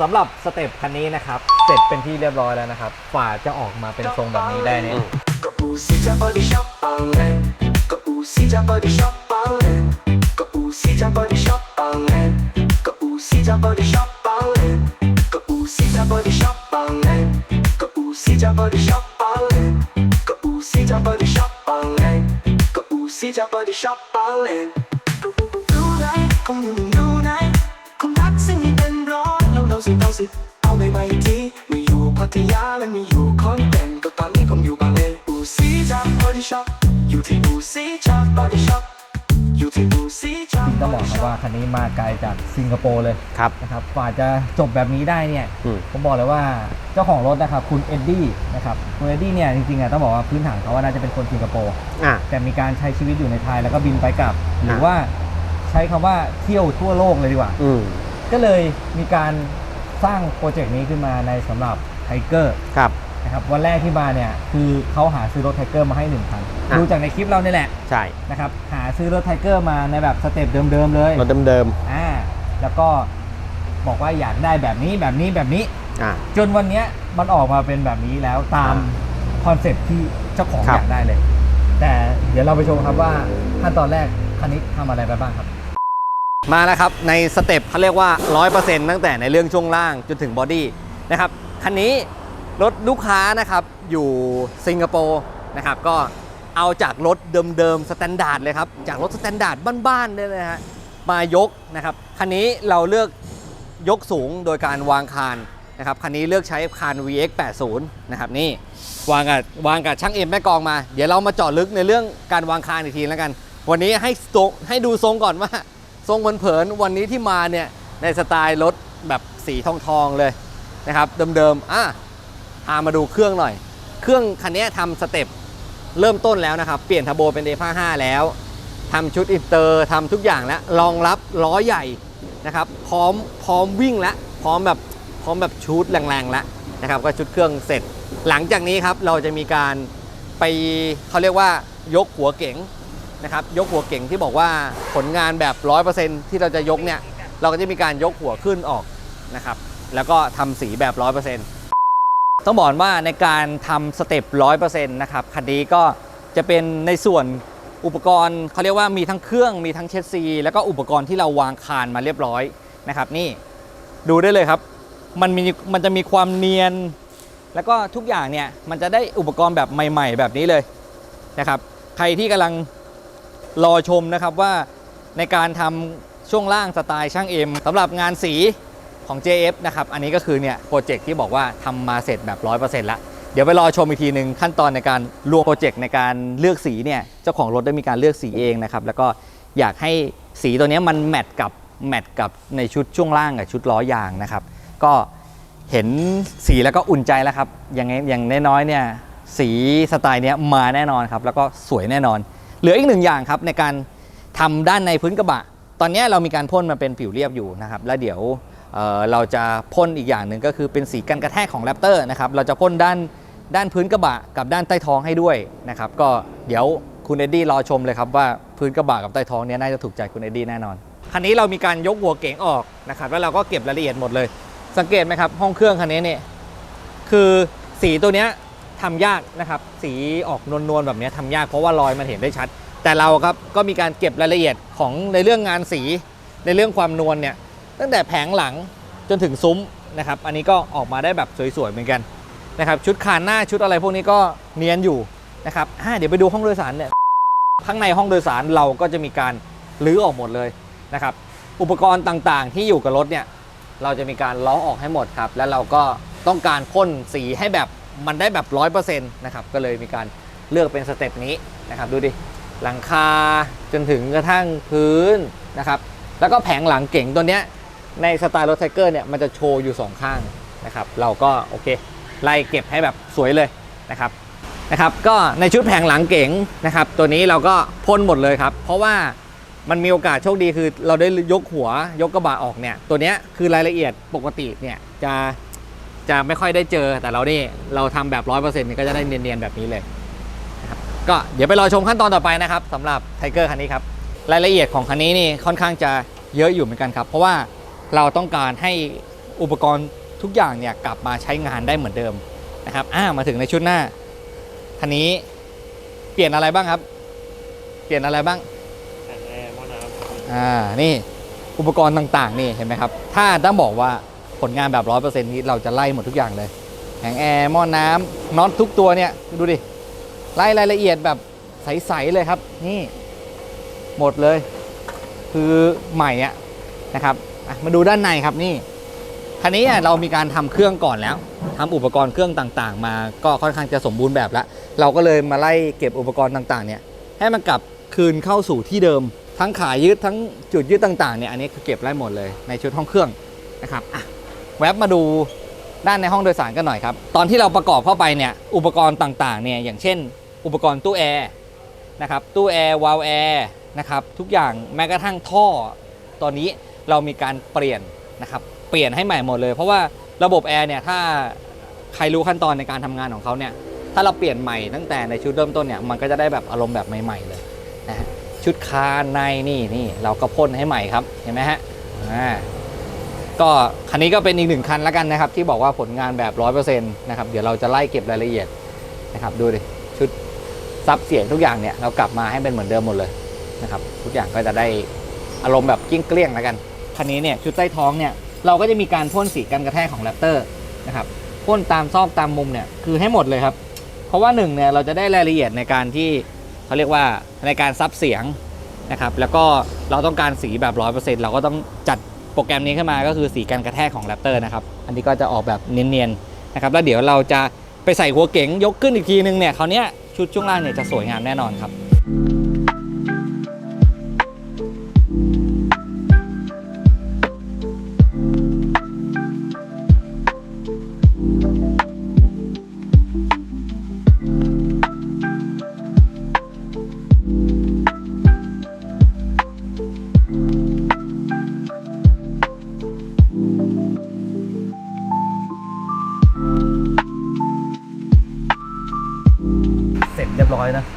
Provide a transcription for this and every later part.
สำหรับสเต็ปคันนี้นะครับ เสร็จเป็นที่เรียบร้อยแล้วนะครับกว่าจะออกมาเป็นทรงแบบนี้ได้เนี่ยก็อูซี่จะบอดี้ช็อปปังเลนก็อูซี่จะบอดี้ช็อปปังเลนก็อูซี่จะบอดี้ช็อปปังเลนก็อูซี่จะบอดี้ช็อปปัง สิเราสิเอาไปไปทีม่อยู่พัทยาและม่อยู่คอนแก่นก็ตอนนี้ผมอยู่บางเลนอูซีจากบอดี้ช็อปอยู่ที่อูซีจากบอดี้ช็อปอยู่ที่อูซีจากต้องบอกครับว่าคันนี้มาไกลจากสิงคโปร์เลยครับ นะครับกว่าจะจบแบบนี้ได้เนี่ยอืม ผมบอกเลยว่าเจ้าของรถนะครับคุณเอ็ดดี้นะครับคุณเอ็ดดี้เนี่ยจริงๆอะต้องบอกว่าพื้นฐานเขาว่าน่าจะเป็นคนสิงคโปร์อะ แต่มีการใช้ชีวิตอยู่ในไทยแล้วก็บินไปกลับ หรือว่าใช้คำว่าเที่ยวทั่วโลกเลยดีกว่า อืม ก็เลยมีการ สร้างโปรเจกต์นี้ขึ้นมาในสำหรับไทเกอร์ครับ นะครับวันแรกที่มาเนี่ยคือเขาหาซื้อรถไทเกอร์มาให้หนึ่งคันอะ ดูจากในคลิปเราเนี่ยแหละใช่นะครับหาซื้อรถไทเกอร์มาในแบบสเต็ปเดิมๆเลยรถเดิมอ่าแล้วก็บอกว่าอยากได้แบบนี้แบบนี้แบบนี้ ๆอะจนวันเนี้ยมันออกมาเป็นแบบนี้แล้วตามอ่คอนเซ็ปต์ที่เจ้าของครับอยากได้เลย แต่เดี๋ยวเราไปชมครับว่าขั้นตอนแรกคันนี้ทำอะไรไปบ้างครับ มาแล้วครับ ในสเต็ปเขาเรียกว่า 100%ตั้งแต่ในเรื่องช่วงล่างจนถึงบอดี้นะครับคันนี้รถลูกค้านะครับอยู่สิงคโปร์นะครับก็เอาจากรถเดิมๆสแตนดาร์ดเลยครับ จากรถสแตนดาร์ดบ้านๆเลยนะฮะมายกนะครับคันนี้เราเลือกยกสูงโดยการวางคานนะครับคันนี้เลือกใช้คาน VX 80 นะครับนี่วางกับวางกับช่างเอ็มแม่กองมา เดี๋ยวเรามาเจาะลึกในเรื่องการวางคานอีกทีแล้วกัน วันนี้ให้ให้ดูทรงก่อนว่า ทรงเผินๆวันนี้ที่มาเนี่ยในสไตล์รถแบบสีทองทองๆเลยนะครับเดิมๆอะพามาดูเครื่องหน่อย เครื่องคันนี้ทำสเต็ปเริ่มต้นแล้วนะครับ เปลี่ยนทับโบเป็น A55 แล้วทำชุดอินเตอร์ทำทุกอย่างแล้วรองรับล้อใหญ่นะครับ พร้อมพร้อมวิ่งแล้วพร้อมแบบพร้อมแบบชุดแรงๆแล้วนะครับ ก็ชุดเครื่องเสร็จ หลังจากนี้ครับเราจะมีการไปเขาเรียกว่ายกหัวเก๋ง นะครับยกหัวเก่งที่บอกว่าผลงานแบบ 100%ที่เราจะยกเนี่ยเราก็จะมีการยกหัวขึ้นออกนะครับแล้วก็ทำสีแบบ 100%ต้องบอกว่าในการทำสเต็ป 100%นะครับคันนี้ก็จะเป็นในส่วนอุปกรณ์เขาเรียกว่ามีทั้งเครื่องมีทั้งเชสซี แล้วก็อุปกรณ์ที่เราวางคานมาเรียบร้อยนะครับนี่ดูได้เลยครับ มันมีมันจะมีความเนียน แล้วก็ทุกอย่างเนี่ยมันจะได้อุปกรณ์แบบใหม่ ๆ แบบนี้เลยนะครับ ใครที่กำลัง รอชมนะครับว่าในการทำช่วงล่างสไตล์ช่างเอ็มสำหรับงานสีของ JF นะครับ อันนี้ก็คือเนี่ยโปรเจกต์ที่บอกว่าทำมาเสร็จแบบ 100%แล้วเดี๋ยวไปรอชมอีกทีหนึ่งขั้นตอนในการรวมโปรเจกต์ในการเลือกสีเนี่ยเจ้าของรถได้มีการเลือกสีเองนะครับ แล้วก็อยากให้สีตัวนี้มันแมทกับแมทกับในชุดช่วงล่างกับชุดล้อยางนะครับ ก็เห็นสีแล้วก็อุ่นใจแล้วครับ อย่างอย่างน้อยๆเนี่ยสีสไตล์เนี้ยมาแน่นอนครับ แล้วก็สวยแน่นอน เหลืออีกหนึ่งอย่างครับในการทำด้านในพื้นกระบะ ตอนนี้เรามีการพ่นมาเป็นผิวเรียบอยู่นะครับ แล้วเดี๋ยวเเราจะพ่นอีกอย่างหนึ่งก็คือเป็นสีกันกระแทกของแรปเตอร์นะครับ เราจะพ่นด้านด้านพื้นกระบะกับด้านใต้ท้องให้ด้วยนะครับ ก็เดี๋ยวคุณเอ็ดดี้รอชมเลยครับว่าพื้นกระบะกับใต้ท้องเนี้ยน่าจะถูกใจคุณเอ็ดดี้แน่นอน คันนี้เรามีการยกหัวเก๋งออกนะครับ แล้วเราก็เก็บรายละเอียดหมดเลย สังเกตไหมครับห้องเครื่องคันนี้เนี่ยคือสีตัวเนี้ย ทำยากนะครับ สีออกนวลๆแบบนี้ทำยากเพราะว่ารอยมันเห็นได้ชัด แต่เราครับก็มีการเก็บรายละเอียดของในเรื่องงานสีในเรื่องความนวลเนี่ยตั้งแต่แผงหลังจนถึงซุ้มนะครับ อันนี้ก็ออกมาได้แบบสวยๆเหมือนกันนะครับ ชุดคานหน้าชุดอะไรพวกนี้ก็เนียนอยู่นะครับอ่าเดี๋ยวไปดูห้องโดยสารเนี่ยข้างในห้องโดยสารเราก็จะมีการรื้อออกหมดเลยนะครับอุปกรณ์ต่างๆ ที่อยู่กับรถเนี่ยเราจะมีการล้อออกให้หมดครับ แล้วเราก็ต้องการพ่นสีให้แบบ มันได้แบบร้อยเปอร์เซ็นต์นะครับก็เลยมีการเลือกเป็นสเต็ปนี้นะครับดูดิหลังคาจนถึงกระทั่งพื้นนะครับแล้วก็แผงหลังเก่งตัวเนี้ยในสไตล์รถไทเกอร์เนี่ยมันจะโชว์อยู่สองข้างนะครับเราก็โอเคไล่เก็บให้แบบสวยเลยนะครับนะครับก็ในชุดแผงหลังเก๋งนะครับตัวนี้เราก็พ่นหมดเลยครับ เพราะว่ามันมีโอกาสโชคดีคือเราได้ยกหัวยกกระบะออกเนี่ยตัวเนี้ยคือรายละเอียดปกติเนี่ยจะ จะไม่ค่อยได้เจอแต่เรานี่เราทำแบบร้อยเปอร์เซ็นต์นี่ก็จะได้เนียนๆแบบนี้เลยนะครับก็เดี๋ยวไปรอชมขั้นตอนต่อไปนะครับสำหรับไทเกอร์คันนี้ครับรายละเอียดของคันนี้นี่ค่อนข้างจะเยอะอยู่เหมือนกันครับ เพราะว่าเราต้องการให้อุปกรณ์ทุกอย่างเนี่ยกลับมาใช้งานได้เหมือนเดิมนะครับอ่ามาถึงในชุดหน้าคันนี้เปลี่ยนอะไรบ้างครับ เปลี่ยนอะไรบ้างแต่แอร์หม้อน้ำอ่านี่อุปกรณ์ต่างๆนี่เห็นไหมครับ ถ้าต้องบอกว่า ผลงานแบบร้อยเปอร์เซ็นต์นี้เราจะไล่หมดทุกอย่างเลยแผงแอร์หม้อน้ำน็อตทุกตัวเนี่ย ดูดิ ไล่รายละเอียดแบบใส ๆ เลยครับ นี่ หมดเลย คือใหม่อะนะครับมาดูด้านในครับนี่คันนี้เรามีการทำเครื่องก่อนแล้วทำอุปกรณ์เครื่องต่างๆ มาก็ค่อนข้างจะสมบูรณ์แบบแล้ว เราก็เลยมาไล่เก็บอุปกรณ์ต่างๆ เนี่ย ให้มันกลับคืนเข้าสู่ที่เดิม ทั้งขายึดทั้งจุดยึดต่างๆเนี่ยอันนี้คือเก็บไล่หมดเลยในชุดห้องเครื่องนะครับอะ แวบมาดูด้านในห้องโดยสารกันหน่อยครับ ตอนที่เราประกอบเข้าไปเนี่ย อุปกรณ์ต่างๆ เนี่ย อย่างเช่น อุปกรณ์ตู้แอร์นะครับ ตู้แอร์ วาล์วแอร์นะครับ ทุกอย่างแม้กระทั่งท่อ ตอนนี้เรามีการเปลี่ยนนะครับ เปลี่ยนให้ใหม่หมดเลย เพราะว่าระบบแอร์เนี่ย ถ้าใครรู้ขั้นตอนในการทำงานของเขาเนี่ย ถ้าเราเปลี่ยนใหม่ตั้งแต่ในชุดเริ่มต้นเนี่ย มันก็จะได้แบบอารมณ์แบบใหม่ ๆ เลยนะฮะ ชุดคานในนี่นี่เราก็พ่นให้ใหม่ครับ เห็นไหมฮะ อ่า ก็คันนี้ก็เป็นอีกหนึ่งคันแล้วกันนะครับ ที่บอกว่าผลงานแบบ 100%นะครับเดี๋ยวเราจะไล่เก็บรายละเอียดนะครับดูดิชุดซับเสียงทุกอย่างเนี่ยเรากลับมาให้เป็นเหมือนเดิมหมดเลยนะครับทุกอย่างก็จะได้อารมณ์แบบกิ้งเกลี้ยงแล้วกันคันนี้เนี่ยชุดใต้ท้องเนี่ยเราก็จะมีการพ่นสีกันกระแทกของแรปเตอร์นะครับพ่นตามซอกตามมุมเนี่ยคือให้หมดเลยครับ เพราะว่าหนึ่งเนี่ยเราจะได้รายละเอียดในการที่เขาเรียกว่าในการซับเสียงนะครับแล้วก็เราต้องการสีแบบ 100%เราก็ต้องจัด โปรแกรมนี้ขึ้นมาก็คือสีการกระแทกของแรปเตอร์นะครับ อันนี้ก็จะออกแบบเนียนๆนะครับ แล้วเดี๋ยวเราจะไปใส่หัวเก๋งยกขึ้นอีกทีนึงเนี่ยคราวนี้ชุดช่วงล่างเนี่ยจะสวยงามแน่นอนครับ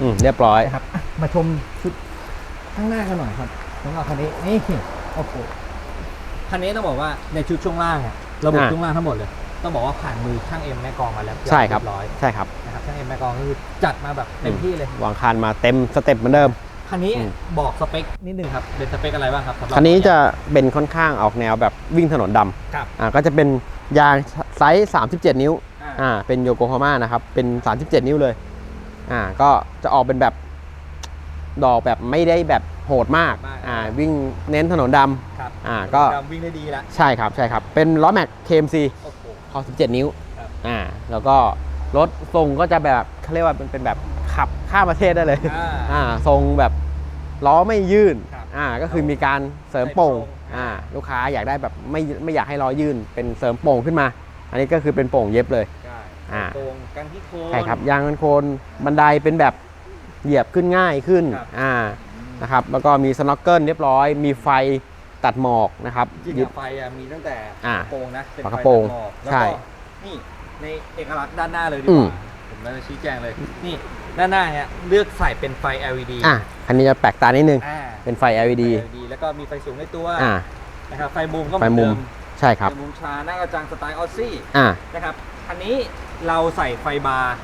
อยนะอืมเรียบร้อย นะครับอะมาชมชุดข้างหน้ากันหน่อยครับสำหรับคันนี้นี่โอ้โหคันนี้ต้องบอกว่าในชุดช่วงล่างอะระบบอ่าช่วงล่างทั้งหมดเลย ต้องบอกว่าผ่านมือช่างเอ็มแม่กองมาแล้วใช่ครับ เยร้อยใช่ครับ นะครับช่างเอ็มแม่กองคือจัดมาแบบเต็มที่เลย วางคานมาเต็มสเต็ปเหมือนเดิม คันนี้อืม บอกสเปคนิดนึงครับเป็นสเปคอะไรบ้างครับสำหรับคันนี้จะเป็นค่อนข้างออกแนวแบบวิ่งถนนดครับำอ่าก็จะเป็นยางไซส์ 37 นิ้วอ่า อ่าเป็นโยโกฮาม่านะครับ เป็น 37 นิ้วเลย อ่าก็จะออกเป็นแบบดอกแบบไม่ได้แบบโหดมาก อ่าวิ่งเน้นถนนดครับำอ่าก็ดำวิ่งได้ดีละใช่ครับใช่ครับ เป็นล้อแม็ก KMC โอ้โหขอ17 นิ้วครับ อ่าแล้วก็รถทรงก็จะแบบเขาเรียกว่าเป็นเป็นแบบขับข้ามประเทศได้เลย อ่า อ่าทรงแบบล้อไม่ยื่นครับอ่าก็คือมีการเสริมโป่งใส่โป่ง อ่าลูกค้าอยากได้แบบไม่ไม่อยากให้ล้อยื่นเป็นเสริมโป่งขึ้นมา อันนี้ก็คือเป็นโป่งเย็บเลยใช่ อ่าโกงกันที่โคนใช่ครับยางกันโคนบันไดเป็นแบบเหยียบขึ้นง่ายขึ้นครับอ่านะครับแล้วก็มีสโนว์เกิลเรียบร้อย มีไฟตัดหมอกนะครับจริงยึดๆไฟอะมีตั้งแต่อ่าฝากระโปรงนะเป็นฝากไฟระโปรงตัดหมอกแล้วใช่ก็นี่ในเอกลักษณ์ด้านหน้าเลยดีอืกมว่าผมจะชี้แจงเลยนี่ด้านหน้าเนี่ยเลือกใส่เป็นไฟ LED อะอันนี้จะแปลกตานิดนึงอ่าเป็นไฟ LED ไฟ LED แล้วก็มีไฟสูงในตัวอ่านะครับไฟมุมก็ไฟมุมเหอนเดิใช่ครับไฟมุมชาหน้ากระจังสไตล์ออซซี่อ่านะครับอันนี้ เราใส่ไฟบาร์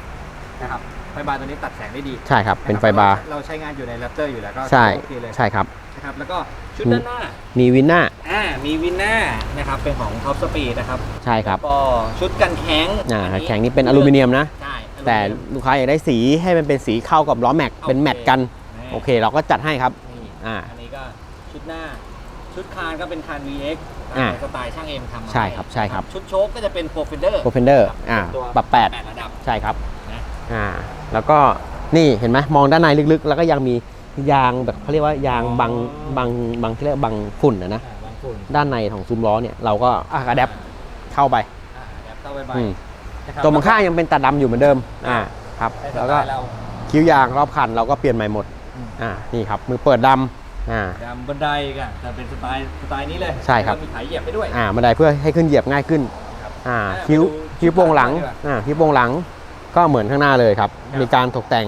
นะครับไฟบาร์ตัวนี้ตัดแสงได้ดีใช่ครับ เป็นไฟะคบาร์ เราใช้งานอยู่ในแรปเตอร์อยู่แล้วก็ใช่โอเคเลยใช่ครับนะครับแล้วก็ชุดอืมด้านหน้ามีวินหน้าอ่ามีวินหน้านะครับเป็นของท็อปสปีดนะครับใช่ครับก็ชุดกันแข็งอ่าอัแข็งนี่เป็นอลูมิเนียมนะใช่แต่ลูกค้าอยากได้สีให้มันเป็นสีเข้ากับล้อแม็กเป็นแมทกัน โอเค เราก็จัดให้ครับนี่อ่าอันนี้ก็ชุดหน้า ชุดคานก็เป็นคาน VX อ่าสไตล์ช่างเอ็มทำมาใช่ครับใช่ครับ ชุดโชคก็จะเป็นโปรเฟนเดอร์โปรเฟนเดอร์อ่าตัวปรับแปด แปดระดับ ใช่ครับ นะ อ่า แล้วก็นี่เห็นไหมมองด้านในลึกๆ แล้วก็ยังมียางแบบเขาเรียกว่ายางบังบังบังที่เรียกว่าบังฝุ่นนะนะ อ่าบางฝุ่นด้านในของซุ้มล้อเนี่ยเราก็อะแดปเข้าไปอ่าแดปเข้าไปใบอืมนะครับตัวมังค่างยังเป็นตาดำอยู่เหมือนเดิม อ่า ครับในสแล้วไตก็ล์เรา คิ้วยางรอบคันเราก็เปลี่ยนใหม่หมด อืม อ่า นี่ครับ มือเปิดดำ อ่าดำบันไดกันแต่เป็นสไตล์สไตล์นี้เลยใช่ครับ แล้วก็มีถ่ายเหยียบไปด้วย อ่าบันไดเพื่อให้ขึ้นเหยียบง่ายขึ้น ครับอ่าอ่าคิ้วไปดูคิ้วโปรงหลังชุดหลังดีกว่าอ่าคิ้วโปรงหลังก็เหมือนข้างหน้าเลยครับ ครับมีการตกแต่ง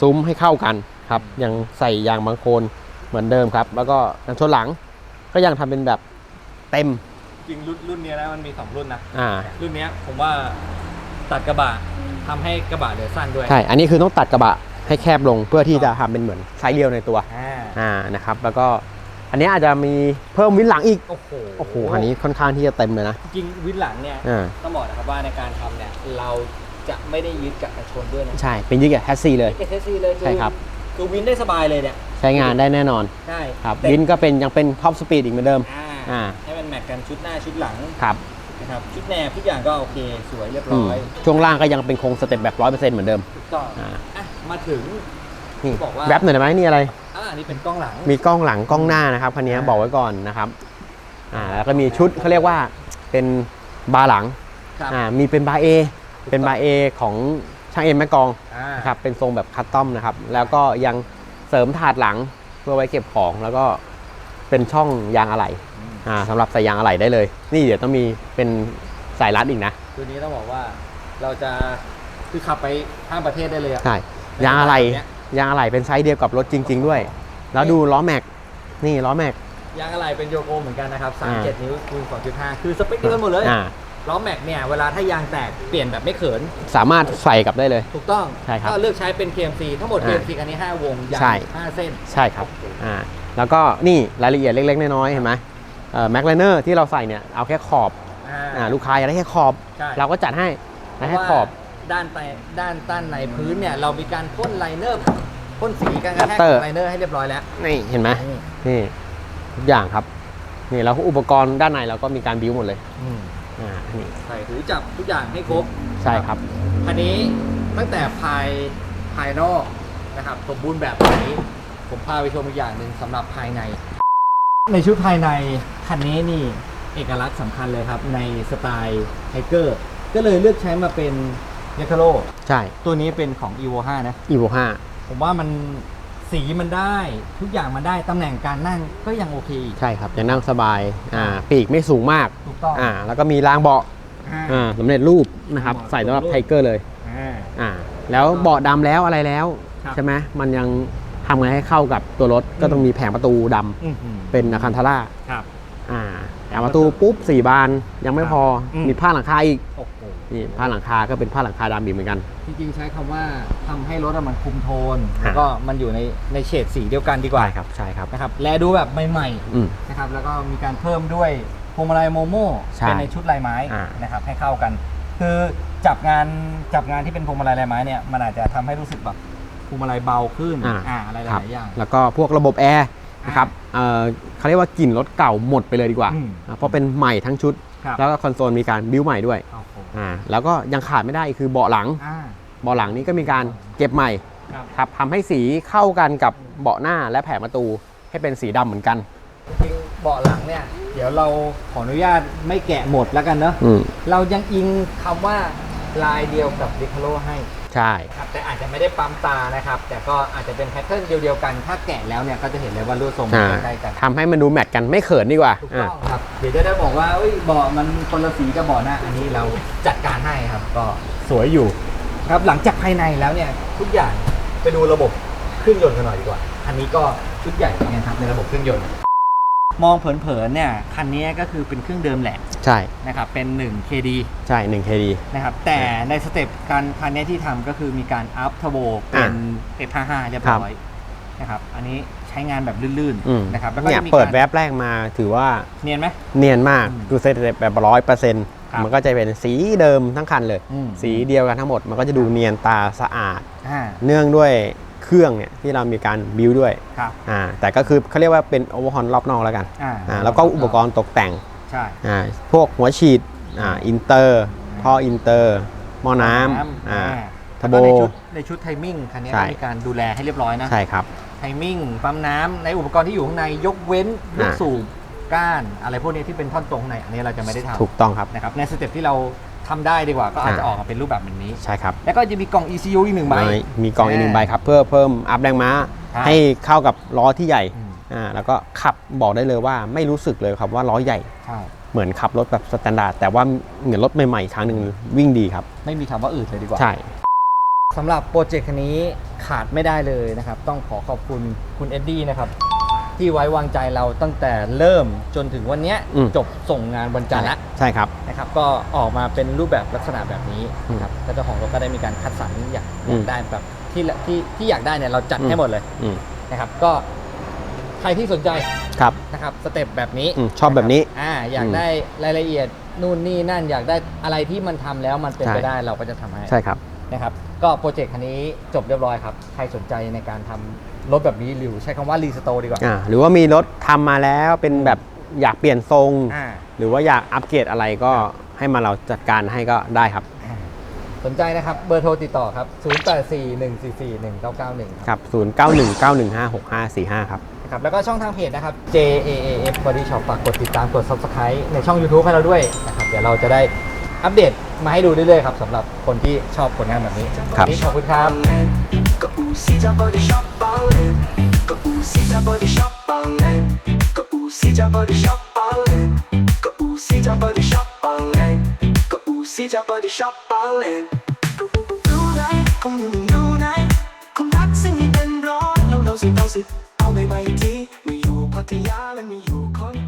ซุ้มให้เข้ากันครับยังใส่ยางบางโคนเหมือนเดิมครับ แล้วก็กันชนหลังก็ยังทำเป็นแบบเต็มริงๆรุ่นรุ่นเนี้ยนะมันมีสองรุ่นนะอ่า รุ่นเนี้ยผมว่าตัดกระบะทำให้กระบะเหลือสั้นด้วยใช่ อันนี้คือต้องตัดกระบะให้แคบลงเพื่อที่จะทำเป็นเหมือนไซส์เดียวในตัว อ่า อ่านะครับแล้วก็อันนี้อาจจะมีเพิ่มวินหลังอีกโอ้โหโอ้โหอันนี้ค่อนข้างที่จะเต็มเลยนะจริงวินหลังเนี่ยอ่าต้องบอกนะครับว่าในการทำเนี่ยเราจะไม่ได้ยึดกับกระชนด้วยนะใช่เป็นยึดกับแฮสซี่เลย เอสซีเลยอใช่ครับ คือวินได้สบายเลยเนี่ยใช้งานได้แน่นอนใช่ครับแต่วินก็เป็นยังเป็นท็อปสปีดอีกเหมือนเดิม อ่าอ่า ให้มันแมทกันชุดหน้าชุดหลังครับนะครับชุดแนบทุกอย่างก็โอเคสวยเรียบอืร้มอยช่วงล่างก็ยังเป็นโครงสเต็ปแบบร้อยเปอร์เซ็นต์เหมือนเดิมถูกต้องอ่า อะมาถึง นี่บอกว่าแรปหน่อยได้ไหมนี่อะไร อ่านี่เป็นกล้องหลัง มีกล้องหลังกล้องหน้านะครับคันนี้อ่า บอกไว้ก่อนนะครับอ่าแล้วก็มีชุดเขาเรียกว่าเป็นบาร์หลังครับอ่ามีเป็นบาร์เอเป็นบาร์เอของช่างเอ็มแม่กองอ่านะครับเป็นทรงแบบคัสตอมนะครับแล้วก็ยังเสริมถาดหลังเพื่อไว้เก็บของแล้วก็เป็นช่องยางอะไหล่อืมอ่าสำหรับใส่ยางอะไหล่ได้เลย นี่เดี๋ยวต้องมีเป็นสายรัดอีกนะตัวนี้ต้องบอกว่าเราจะคือขับไปข้ามประเทศได้เลยอะใช่ยางอะไหล่เนี่ย ยางอะไหล่เป็นไซส์เดียวกับรถจริง ๆ ด้วย แล้วดูล้อแม็กนี่ล้อแม็ก ยางอะไรเป็นโยโกเหมือนกันนะครับ อ่า 37 นิ้วคูณ2.5 คือสเปคเดียวกันหมดเลย อ่าล้อแม็กเนี่ย เวลาถ้ายางแตกเปลี่ยนแบบไม่เขิน สามารถใส่กลับได้เลย ถูกต้องใช่ครับก็เลือกใช้เป็น KMC ทั้งหมด อ่า KMC คันนี้ 5 วง ยาง ใช่ 5 เส้น ใช่ครับอ่าแล้วก็นี่รายละเอียดเล็ก ๆ น้อยๆเห็นไหมแม็กไลเนอร์ที่เราใส่เนี่ยเอาแค่ขอบอ่าลูกค้าอยากได้แค่ขอบ ใช่ เราก็จัดให้ได้แค่ขอบ ด้านใต้ด้านด้านในพื้นเนี่ยเรามีการพ่นไลเนอร์พ่นสีกันกระแทก Cutter ไลเนอร์ให้เรียบร้อยแล้วนี่เห็นไหมนี่นี่ทุกอย่างครับ นี่แล้วอุปกรณ์ด้านในเราก็มีการบิวหมดเลยอืมอ่านี่ใส่หูจับทุกอย่างให้ครบ ใช่ครับ คันนี้ตั้งแต่ภายภายนอกนะครับสมบูรณ์แบบแบบนี้ผมพาไปชมอีกอย่างหนึ่งสำหรับภายใน ในชุดภายในคันนี้นี่เอกลักษณ์สำคัญเลยครับ ในสไตล์ไทเกอร์ ก็เลยเลือกใช้มาเป็น เนคาโ o ใช่ ตัวนี้เป็นของ evo 5 นะอีโวผมว่ามันสีมันได้ทุกอย่างมันได้ตำแหน่งการนั่งก็ยังโอเคอีก5ใช่ครับยังนั่งสบายอ่าปีกไม่สูงมากถูกต้องอ่าแล้วก็มีรางเบาะอ่าอ่าสำเร็จรูปนะครับเบาะใส่สำหรับสำเร็จรูปไทเกอร์เลยอ่าอ่าแล้วเบาะดำแล้วอะไรแล้วครับใช่ไหมมันยังทำไงให้เข้ากับตัวรถก็ต้องมีแผงประตูดำอื้อหือเป็นอาคันทาร่าครับอ่าแผงประตูปุ๊บสี่บานยังไม่พออืมมีผ้าหลังคาอีกโอ้โห นี่ผ้าหลังคาก็เป็นผ้าหลังคาดำอีกเหมือนกัน จริงๆใช้คำว่าทำให้รถอะมันคุมโทน ฮะ แล้วก็มันอยู่ในในเฉดสีเดียวกันดีกว่าใช่ครับใช่ครับ นะครับ และดูแบบใหม่อืม ๆนะครับ แล้วก็มีการเพิ่มด้วยพวงมาลัยโมโม่ใช่เป็นในชุดลายไม้อ่า นะครับให้เข้ากัน คือจับงานจับงานที่เป็นพวงมาลัยลายไม้เนี่ยมันอาจจะทำให้รู้สึกแบบพวงมาลัยเบาขึ้นอ่า อ่าอะไรหครับลายๆอย่าง แล้วก็พวกระบบแอร์นะครับเอ่อเขาเรียกว่ากลิ่นรถเก่าหมดไปเลยดีกว่าอืม อ่าเพราะเป็นใหม่ทั้งชุด ครับแล้วก็คอนโซลมีการบิ้วใหม่ด้วย โอ้โห อ่าแล้วก็ยังขาดไม่ได้คือเบาะหลัง อ่า เบาะหลังนี้ก็มีการเก็บใหม่ครับ ครับทำให้สีเข้ากันกับเบาะหน้าและแผงประตูให้เป็นสีดำเหมือนกัน จริงๆเบาะหลังเนี่ย เดี๋ยวเราขออนุญาตไม่แกะหมดแล้วกันเนอะ อืม เรายังอิงคำว่า ลายเดียวกับดิคาโลให้ใช่ ครับแต่อาจจะไม่ได้ปั๊มตานะครับ แต่ก็อาจจะเป็นแพทเทิร์นเดียวๆกัน ถ้าแกะแล้วเนี่ยก็จะเห็นเลยว่ารูปทรงมันอ่า ใกล้ๆกันทำให้มันดูแมทกันไม่เขินดีกว่าถูกอ่าต้องครับ เดี๋ยวจะได้บอกว่าเอ้ยเบาะมันคนละสีกับเบาะหน้าอันนี้เราจัดการให้ครับก็ สวยอยู่ ครับหลังจากภายในแล้วเนี่ยทุกอย่างไปดูระบบเครื่องยนต์กันหน่อยดีกว่าคันนี้ก็ชุดใหญ่เหมือนกันครับในระบบเครื่องยนต์ มองเผินๆเนี่ยคันนี้ก็คือเป็นเครื่องเดิมแหละใช่นะครับเป็น 1 KD ใช่1 KD นะครับแต่ในสเต็ปการคันนี้ที่ทำก็คือมีการอัพเทอร์โบเป็น F55 เรียบร้อยนะครับอันนี้ใช้งานแบบลื่นอืมๆนะครับแล้วก็เนี่ยจะมีเปิดการแวบแรกมาถือว่าเนียนไหมเนียนมากอืมดูเซตแบบร้อยเปอร์เซ็นต์ครับมันก็จะเป็นสีเดิมทั้งคันเลยอืมสีเดียวกันทั้งหมดมันก็จะดูเนียนตาสะอาดอ่าเนื่องด้วย เครื่องเนี่ยที่เรามีการบิวด้วยครับอ่าแต่ก็คือเขาเรียกว่าเป็นโอเวอร์ฮอนรอบนอกแล้วกันอ่าอ่าแล้วก็อุปกรณ์ตกแต่งใช่อ่าพวกหัวฉีดอ่าอินเตอร์ท่ออินเตอร์หม้อน้ำอ่าทับโบแล้วก็ในชุดในชุดไทมิ่งคันนี้ใช่ก็มีการดูแลให้เรียบร้อยนะใช่ครับไทมิ่งปั๊มน้ำในอุปกรณ์ที่อยู่ข้างในยกเว้นลูกอ่าสูบก้านอะไรพวกนี้ที่เป็นท่อนตรงข้างในอันนี้เราจะไม่ได้ทำถูกต้องครับนะครับในสเต็ปที่เรา ทำได้ดีกว่าก็อาจจะอ่าออกมาเป็นรูปแบบแบบนี้ ใช่ครับแล้วก็จะมีกล่อง ECU อีกหนึ่งใบ มีมีกล่องอีกหนึ่งใบครับ เพื่อเพิ่มอัพแรงม้าครับให้เข้ากับล้อที่ใหญ่อืม อ่าแล้วก็ขับบอกได้เลยว่าไม่รู้สึกเลยครับว่าล้อใหญ่ใช่เหมือนขับรถแบบสแตนดาร์ดแต่ว่าเหมือนรถใหม่ๆอีกครั้งหนึ่งวิ่งดีครับ ไม่มีคำว่าอื่นเลยดีกว่า ใช่ สำหรับโปรเจกต์คันนี้ขาดไม่ได้เลยนะครับ ต้องขอขอบคุณคุณเอ็ดดี้นะครับ ที่ไว้วางใจเราตั้งแต่เริ่มจนถึงวันเนี้ยอืม จบส่งงานวันจันทร์ละใช่ครับ นะครับ ก็ออกมาเป็นรูปแบบลักษณะแบบนี้นะครับแล้วเจ้าของรถก็ได้มีการคัดสรรอยากอือยามกได้แบบที่ละที่ที่อยากได้เนี่ยเราจัดอืม ให้หมดเลยอืมนะครับ ก็ใครที่สนใจครับนะครับสเต็ปแบบนี้ อืมชอบแบบนี้ะครัอ่าอยากอืมได้รายละเอียดนู่นนี่นั่นอยากได้อะไรที่มันทำแล้วมันเป็นใช่ ไปได้เราก็จะทำให้ใช่ครับ นะครับ ก็โปรเจกต์คันนี้จบเรียบร้อยครับ ใครสนใจในการทำ รถแบบนี้หรือใช้คำว่ารีสโตร์ดีกว่า อ่าหรือว่ามีรถทำมาแล้วเป็นแบบอยากเปลี่ยนทรง อ่า หรือว่าอยากอัปเกรดอะไรก็ให้มาเราจัดการให้ก็ได้ครับ สนใจนะครับ เบอร์โทรติดต่อครับ 0841441991ครับ 0919156545 ครับ นะครับ แล้วก็ช่องทางเพจนะครับ JAAF Body Shop ฝากกดติดตามกด Subscribe ในช่อง YouTube ให้เราด้วยนะครับ เดี๋ยวเราจะได้อัปเดตมาให้ดูเรื่อยๆครับสำหรับคนที่ชอบผลงานแบบนี้ครับ วันนี้ขอบคุณครับ กูซีจากบอดี้ช็อปบางเลนก็อูซี่จากบอดี้ช็อปบางเลนก็อูซี่จากบอดี้ช็อปบางเลนก็อูซี่จากบอดี้ช็อปบางเลนก็อูซี่จากบอดี้ช็อปบางเลนรู้ไหมคงอยู่รู้ไหนคงรักสิ่งที่เป็นร้อยเราเราสิเราสิเอาไปไปทีไม่อยู่พัทยาและไม่อยู่คน